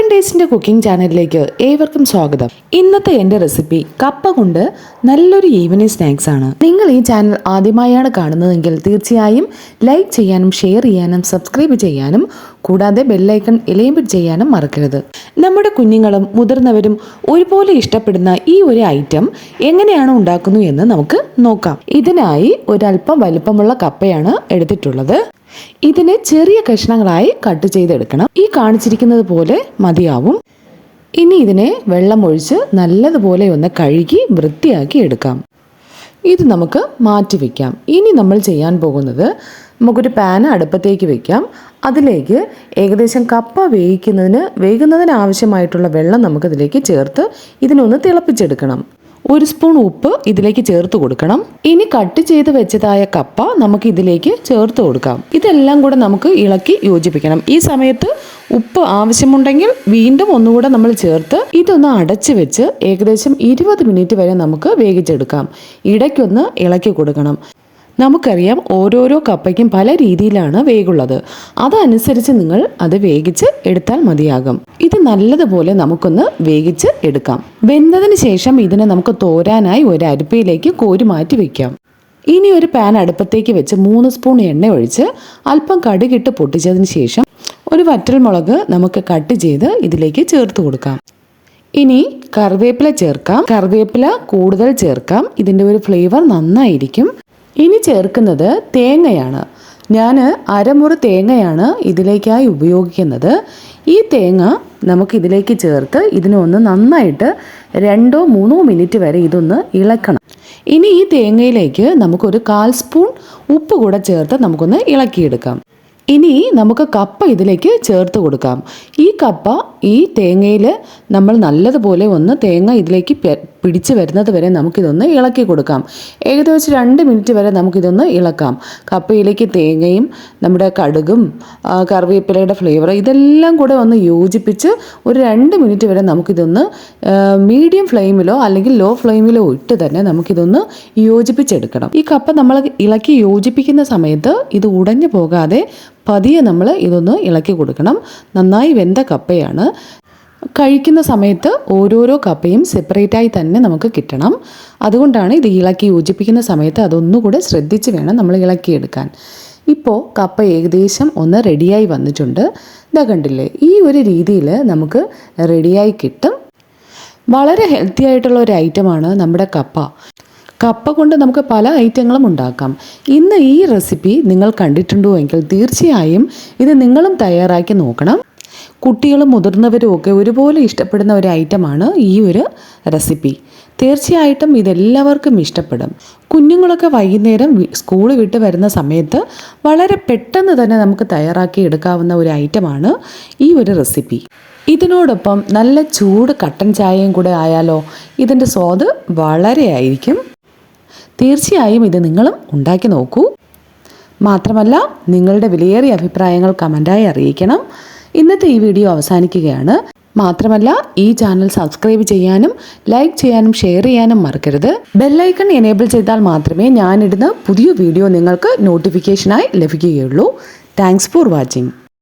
Open ഡേയ്സിന്റെ cooking ചാനലിലേക്ക് ഏവർക്കും സ്വാഗതം. ഇന്നത്തെ എന്റെ റെസിപ്പി കപ്പ കൊണ്ട് നല്ലൊരു ഈവനിങ് സ്നാക്സ് ആണ്. നിങ്ങൾ ഈ ചാനൽ ആദ്യമായാണ് കാണുന്നതെങ്കിൽ തീർച്ചയായും ലൈക്ക് ചെയ്യാനും ഷെയർ ചെയ്യാനും സബ്സ്ക്രൈബ് ചെയ്യാനും കൂടാതെ ബെല്ലൈക്കൺ ഇലയും ചെയ്യാനും മറക്കരുത്. നമ്മുടെ കുഞ്ഞുങ്ങളും മുതിർന്നവരും ഒരുപോലെ ഇഷ്ടപ്പെടുന്ന ഈ ഒരു ഐറ്റം എങ്ങനെയാണ് ഉണ്ടാക്കുന്നു എന്ന് നമുക്ക് നോക്കാം. ഇതിനായി ഒരല്പം വലുപ്പമുള്ള കപ്പയാണ് എടുത്തിട്ടുള്ളത്. ഇതിനെ ചെറിയ കഷ്ണങ്ങളായി കട്ട് ചെയ്തെടുക്കണം. ഈ കാണിച്ചിരിക്കുന്നത് പോലെ മതിയാവും. ഇനി ഇതിനെ വെള്ളം ഒഴിച്ച് നല്ലതുപോലെ ഒന്ന് കഴുകി വൃത്തിയാക്കി എടുക്കാം. ഇത് നമുക്ക് മാറ്റി വയ്ക്കാം ഇനി നമ്മൾ ചെയ്യാൻ പോകുന്നത് നമുക്കൊരു പാൻ അടുപ്പത്തേക്ക് വെക്കാം. അതിലേക്ക് ഏകദേശം കപ്പ വേവിക്കുന്നതിന് വേകുന്നതിന് ആവശ്യമായിട്ടുള്ള വെള്ളം നമുക്കതിലേക്ക് ചേർത്ത് ഇതിനൊന്ന് തിളപ്പിച്ചെടുക്കണം. ഒരു സ്പൂൺ ഉപ്പ് ഇതിലേക്ക് ചേർത്ത് കൊടുക്കണം. ഇനി കട്ട് ചെയ്ത് വെച്ചതായ കപ്പ നമുക്ക് ഇതിലേക്ക് ചേർത്ത് കൊടുക്കാം. ഇതെല്ലാം കൂടെ നമുക്ക് ഇളക്കി യോജിപ്പിക്കണം. ഈ സമയത്ത് ഉപ്പ് ആവശ്യമുണ്ടെങ്കിൽ വീണ്ടും ഒന്നുകൂടെ നമ്മൾ ചേർത്ത് ഇതൊന്ന് അടച്ചു വെച്ച് ഏകദേശം ഇരുപത് മിനിറ്റ് വരെ നമുക്ക് വേവിച്ചെടുക്കാം. ഇടയ്ക്കൊന്ന് ഇളക്കി കൊടുക്കണം. നമുക്കറിയാം ഓരോരോ കപ്പയ്ക്കും പല രീതിയിലാണ് വേഗുള്ളത് അതനുസരിച്ച് നിങ്ങൾ അത് വേഗിച്ച് എടുത്താൽ മതിയാകും. ഇത് നല്ലതുപോലെ നമുക്കൊന്ന് വേഗിച്ച് എടുക്കാം. വെന്തതിന് ശേഷം ഇതിനെ നമുക്ക് തോരാനായി ഒരു അരിപ്പയിലേക്ക് കോരി മാറ്റി വെക്കാം. ഇനി ഒരു പാൻ അടുപ്പത്തേക്ക് വെച്ച് മൂന്ന് സ്പൂൺ എണ്ണ ഒഴിച്ച് അല്പം കടുകിട്ട് പൊട്ടിച്ചതിന് ശേഷം ഒരു വറ്റൽമുളക് നമുക്ക് കട്ട് ചെയ്ത് ഇതിലേക്ക് ചേർത്ത് കൊടുക്കാം. ഇനി കറിവേപ്പില ചേർക്കാം. കറിവേപ്പില കൂടുതൽ ചേർക്കാം. ഇതിന്റെ ഒരു ഫ്ലേവർ നന്നായിരിക്കും. ഇനി ചേർക്കുന്നത് തേങ്ങയാണ്. ഞാൻ അരമുറി തേങ്ങയാണ് ഇതിലേക്കായി ഉപയോഗിക്കുന്നത്. ഈ തേങ്ങ നമുക്കിതിലേക്ക് ചേർത്ത് ഇതിനെ ഒന്ന് നന്നായിട്ട് രണ്ടോ മൂന്നോ മിനിറ്റ് വരെ ഇതൊന്ന് ഇളക്കണം. ഇനി ഈ തേങ്ങയിലേക്ക് നമുക്കൊരു കാൽ സ്പൂൺ ഉപ്പ് കൂടെ ചേർത്ത് നമുക്കൊന്ന് ഇളക്കിയെടുക്കാം. ഇനി നമുക്ക് കപ്പ ഇതിലേക്ക് ചേർത്ത് കൊടുക്കാം. ഈ കപ്പ ഈ തേങ്ങയിൽ നമ്മൾ നല്ലതുപോലെ ഒന്ന് തേങ്ങ ഇതിലേക്ക് പിടിച്ച് വരുന്നത് വരെ നമുക്കിതൊന്ന് ഇളക്കി കൊടുക്കാം. ഏകദേശം രണ്ട് മിനിറ്റ് വരെ നമുക്കിതൊന്ന് ഇളക്കാം. കപ്പയിലേക്ക് തേങ്ങയും നമ്മുടെ കടുകും കറിവേപ്പിലയുടെ ഫ്ലേവർ ഇതെല്ലാം കൂടെ ഒന്ന് യോജിപ്പിച്ച് ഒരു രണ്ട് മിനിറ്റ് വരെ നമുക്കിതൊന്ന് മീഡിയം ഫ്ലെയിമിലോ അല്ലെങ്കിൽ ലോ ഫ്ലെയിമിലോ ഇട്ട് തന്നെ നമുക്കിതൊന്ന് യോജിപ്പിച്ചെടുക്കണം. ഈ കപ്പ നമ്മൾ ഇളക്കി യോജിപ്പിക്കുന്ന സമയത്ത് ഇത് ഉടഞ്ഞു പോകാതെ പതിയെ നമ്മൾ ഇതൊന്ന് ഇളക്കി കൊടുക്കണം. നന്നായി വെന്ത കപ്പയാണ്. കഴിക്കുന്ന സമയത്ത് ഓരോരോ കപ്പയും സെപ്പറേറ്റായി തന്നെ നമുക്ക് കിട്ടണം. അതുകൊണ്ടാണ് ഇത് ഇളക്കി യോജിപ്പിക്കുന്ന സമയത്ത് അതൊന്നുകൂടെ ശ്രദ്ധിച്ച് വേണം നമ്മൾ ഇളക്കിയെടുക്കാൻ ഇപ്പോൾ കപ്പ ഏകദേശം ഒന്ന് റെഡിയായി വന്നിട്ടുണ്ട്. ഇതാ കണ്ടില്ലേ ഈ ഒരു രീതിയിൽ നമുക്ക് റെഡിയായി കിട്ടും. വളരെ ഹെൽത്തി ആയിട്ടുള്ള ഒരു ഐറ്റമാണ് നമ്മുടെ കപ്പ. കപ്പ കൊണ്ട് നമുക്ക് പല ഐറ്റങ്ങളും ഉണ്ടാക്കാം. ഇന്ന് ഈ റെസിപ്പി നിങ്ങൾ കണ്ടിട്ടുണ്ടോ എങ്കിൽ തീർച്ചയായും ഇത് നിങ്ങളും തയ്യാറാക്കി നോക്കണം. കുട്ടികളും മുതിർന്നവരും ഒക്കെ ഒരുപോലെ ഇഷ്ടപ്പെടുന്ന ഒരു ഐറ്റമാണ് ഈ ഒരു റെസിപ്പി തീർച്ചയായിട്ടും ഇതെല്ലാവർക്കും ഇഷ്ടപ്പെടും. കുഞ്ഞുങ്ങളൊക്കെ വൈകുന്നേരം സ്കൂൾ വിട്ട് വരുന്ന സമയത്ത് വളരെ പെട്ടെന്ന് തന്നെ നമുക്ക് തയ്യാറാക്കി എടുക്കാവുന്ന ഒരു ഐറ്റമാണ് ഈ ഒരു റെസിപ്പി ഇതിനോടൊപ്പം നല്ല ചൂട് കട്ടൻ ചായയും കൂടെ ആയാലോ ഇതിന്റെ സ്വാദ് വളരെ ആയിരിക്കും. തീർച്ചയായും ഇത് നിങ്ങളും ഉണ്ടാക്കി നോക്കൂ. മാത്രമല്ല നിങ്ങളുടെ വിലയേറിയ അഭിപ്രായങ്ങൾ കമന്റായി അറിയിക്കണം. ഇന്നത്തെ ഈ വീഡിയോ അവസാനിക്കുകയാണ്. മാത്രമല്ല ഈ ചാനൽ സബ്സ്ക്രൈബ് ചെയ്യാനും ലൈക്ക് ചെയ്യാനും ഷെയർ ചെയ്യാനും മറക്കരുത്. ബെല്ലൈക്കൺ എനേബിൾ ചെയ്താൽ മാത്രമേ ഞാനിടുന്ന പുതിയ വീഡിയോ നിങ്ങൾക്ക് നോട്ടിഫിക്കേഷനായി ലഭിക്കുകയുള്ളൂ. Thanks for watching.